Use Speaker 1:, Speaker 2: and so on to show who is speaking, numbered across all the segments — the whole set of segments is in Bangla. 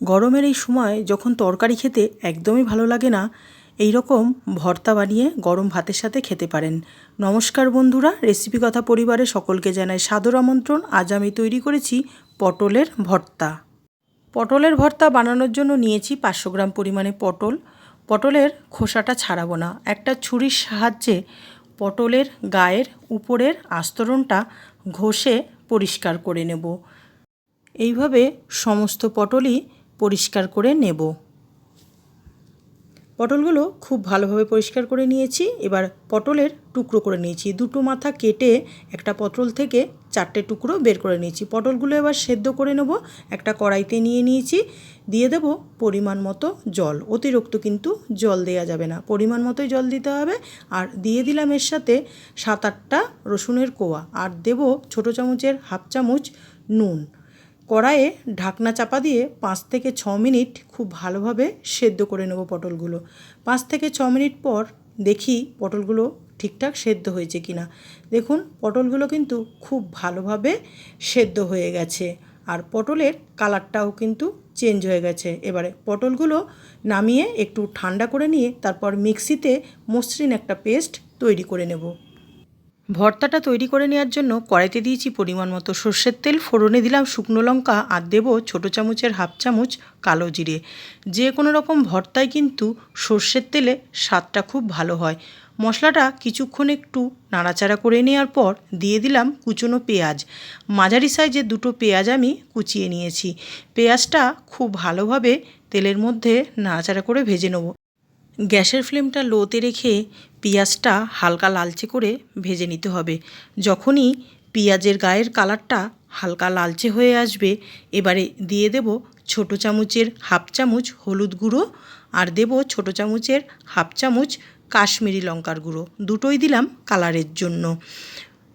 Speaker 1: গরমের এই সময় যখন তরকারি খেতে একদমই ভালো লাগে না, এই রকম ভর্তা বানিয়ে গরম ভাতের সাথে খেতে পারেন। নমস্কার বন্ধুরা, রেসিপি কথা পরিবারে সকলকে জানাই সাদর আমন্ত্রণ। আজ আমি তৈরি করেছি পটলের ভর্তা। পটলের ভর্তা বানানোর জন্য নিয়েছি পাঁচশো গ্রাম পরিমাণে পটল। পটলের খোসাটা ছাড়াবো না। একটা ছুরির সাহায্যে পটলের গায়ের উপরের আস্তরণটা ঘষে পরিষ্কার করে নেব। এইভাবে সমস্ত পটলই পরিষ্কার করে নেব। পটলগুলো খুব ভালোভাবে পরিষ্কার করে নিয়েছি। এবার পটলের টুকরো করে নিয়েছি। দুটো মাথা কেটে একটা পটল থেকে চারটে টুকরো বের করে নিয়েছি। পটলগুলো এবার সেদ্ধ করে নেব। একটা কড়াইতে নিয়ে নিয়েছি। দিয়ে দেব পরিমাণ মতো জল। অতিরিক্ত কিন্তু জল দেওয়া যাবে না। পরিমাণ মতোই জল দিতে হবে। আর দিয়ে দিলাম এর সাথে সাত আটটা রসুনের কোয়া। আর দেব ছোটো চামচের হাফ চামচ নুন। কড়াইয়ে ঢাকনা চাপা দিয়ে পাঁচ থেকে ছ মিনিট খুব ভালোভাবে সেদ্ধ করে নেব পটলগুলো। পাঁচ থেকে ছ মিনিট পর দেখি পটলগুলো ঠিকঠাক সেদ্ধ হয়েছে কি না দেখুন, পটলগুলো কিন্তু খুব ভালোভাবে সেদ্ধ হয়ে গেছে আর পটলের কালারটাও কিন্তু চেঞ্জ হয়ে গেছে। এবারে পটলগুলো নামিয়ে একটু ঠান্ডা করে নিয়ে তারপর মিক্সিতে মসৃণ একটা পেস্ট তৈরি করে নেব। ভর্তাটা তৈরি করে নেওয়ার জন্য কড়াইতে দিয়েছি পরিমাণ মতো সর্ষের তেল, ফোড়নে দিলাম শুকনো লঙ্কা আর দেবো ছোটো চামচের হাফ চামচ কালো জিরে। যে কোনো রকম ভর্তায় কিন্তু সর্ষের তেলে স্বাদটা খুব ভালো হয়। মশলাটা কিছুক্ষণ একটু নাড়াচাড়া করে নেওয়ার পর দিয়ে দিলাম কুচনো পেঁয়াজ। মাঝারি সাইজের দুটো পেঁয়াজ আমি কুচিয়ে নিয়েছি। পেঁয়াজটা খুব ভালোভাবে তেলের মধ্যে নাড়াচাড়া করে ভেজে নেব। গ্যাসের ফ্লেমটা লোতে রেখে পেঁয়াজটা হালকা লালচে করে ভেজে নিতে হবে। যখনই পেঁয়াজের গায়ের কালারটা হালকা লালচে হয়ে আসবে, এবারে দিয়ে দেব ছোটো চামচের হাফ চামচ হলুদ গুঁড়ো আর দেব ছোটো চামচের হাফ চামচ কাশ্মীরি লঙ্কার গুঁড়ো। দুটোই দিলাম কালারের জন্য।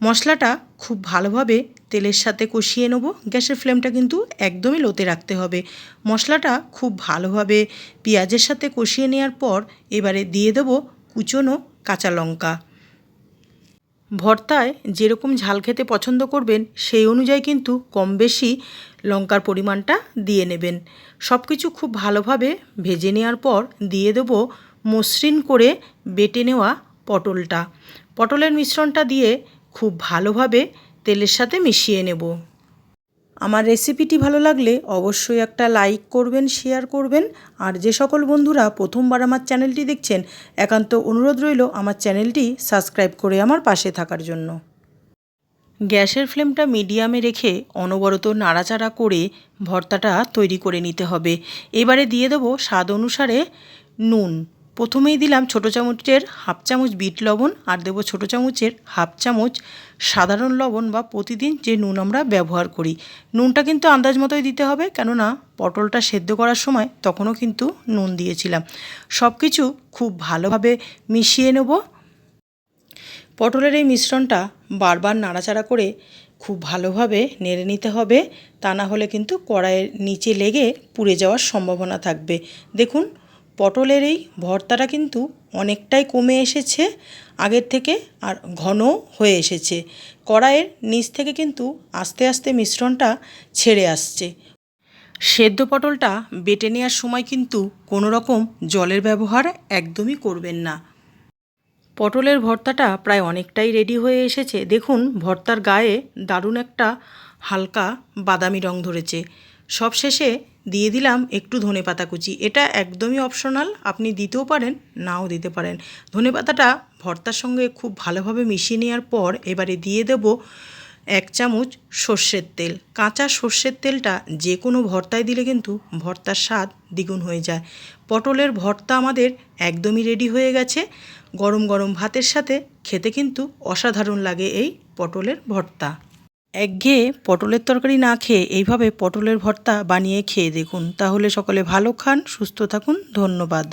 Speaker 1: মশলাটা খুব ভালোভাবে তেলের সাথে কষিয়ে নেব। গ্যাসের ফ্লেমটা কিন্তু একদমই লোতে রাখতে হবে। মশলাটা খুব ভালোভাবে পেঁয়াজের সাথে কষিয়ে নেওয়ার পর এবারে দিয়ে দেব কুচনো কাঁচা লঙ্কা। ভর্তায় যেরকম ঝাল খেতে পছন্দ করবেন, সেই অনুযায়ী কিন্তু কম বেশি লঙ্কার পরিমাণটা দিয়ে নেবেন। সব কিছু খুব ভালোভাবে ভেজে নেওয়ার পর দিয়ে দেব মসৃণ করে বেটে নেওয়া পটলটা। পটলের মিশ্রণটা দিয়ে খুব ভালোভাবে তেলের সাথে মিশিয়ে নেব। আমার রেসিপিটি ভালো লাগলে অবশ্যই একটা লাইক করবেন, শেয়ার করবেন। আর যে সকল বন্ধুরা প্রথমবার আমার চ্যানেলটি দেখছেন, একান্ত অনুরোধ রইল আমার চ্যানেলটি সাবস্ক্রাইব করে আমার পাশে থাকার জন্য। গ্যাসের ফ্লেমটা মিডিয়ামে রেখে অনবরত নাড়াচাড়া করে ভর্তাটা তৈরি করে নিতে হবে। এবারে দিয়ে দেবো স্বাদ অনুসারে নুন। প্রথমেই দিলাম ছোটো চামচের হাফ চামচ বিট লবণ আর দেবো ছোটো চামচের হাফ চামচ সাধারণ লবণ বা প্রতিদিন যে নুন আমরা ব্যবহার করি। নুনটা কিন্তু আন্দাজ মতোই দিতে হবে কেননা পটলটা সেদ্ধ করার সময় তখনও কিন্তু নুন দিয়েছিলাম। সব কিছু খুব ভালোভাবে মিশিয়ে নেব। পটলের এই মিশ্রণটা বারবার নাড়াচাড়া করে খুব ভালোভাবে নেড়ে নিতে হবে। তা না হলে কিন্তু কড়াইয়ের নিচে লেগে পুড়ে যাওয়ার সম্ভাবনা থাকবে। দেখুন পটলের এই ভর্তাটা কিন্তু অনেকটাই কমে এসেছে, আগের থেকে আর ঘন হয়ে এসেছে। কড়াইয়ের নিচ থেকে কিন্তু আস্তে আস্তে মিশ্রণটা ছেড়ে আসছে। সেদ্ধ পটলটা বেটে নেওয়ার সময় কিন্তু কোনো রকম জলের ব্যবহার একদমই করবেন না। পটলের ভর্তাটা প্রায় অনেকটাই রেডি হয়ে এসেছে। দেখুন, ভর্তার গায়ে দারুণ একটা হালকা বাদামি রং ধরেছে। সব শেষে দিয়ে দিলাম একটু ধনে পাতা কুচি। এটা একদমই অপশনাল আপনি দিতেও পারেন, নাও দিতে পারেন। ধনে পাতাটা ভর্তার সঙ্গে খুব ভালোভাবে মিশিয়ে নেওয়ার পর এবারে দিয়ে দেব এক চামচ সর্ষের তেল। কাঁচা সর্ষের তেলটা যে কোনো ভর্তায় দিলে কিন্তু ভর্তার স্বাদ দ্বিগুণ হয়ে যায়। পটলের ভর্তা আমাদের একদমই রেডি হয়ে গেছে। গরম গরম ভাতের সাথে খেতে কিন্তু অসাধারণ লাগে এই পটলের ভর্তা। একঘেয়ে পটলের তরকারি না খেয়ে এইভাবে পটলের ভর্তা বানিয়ে খেয়ে দেখুন। তাহলে সকলে ভালো খান, সুস্থ থাকুন। ধন্যবাদ।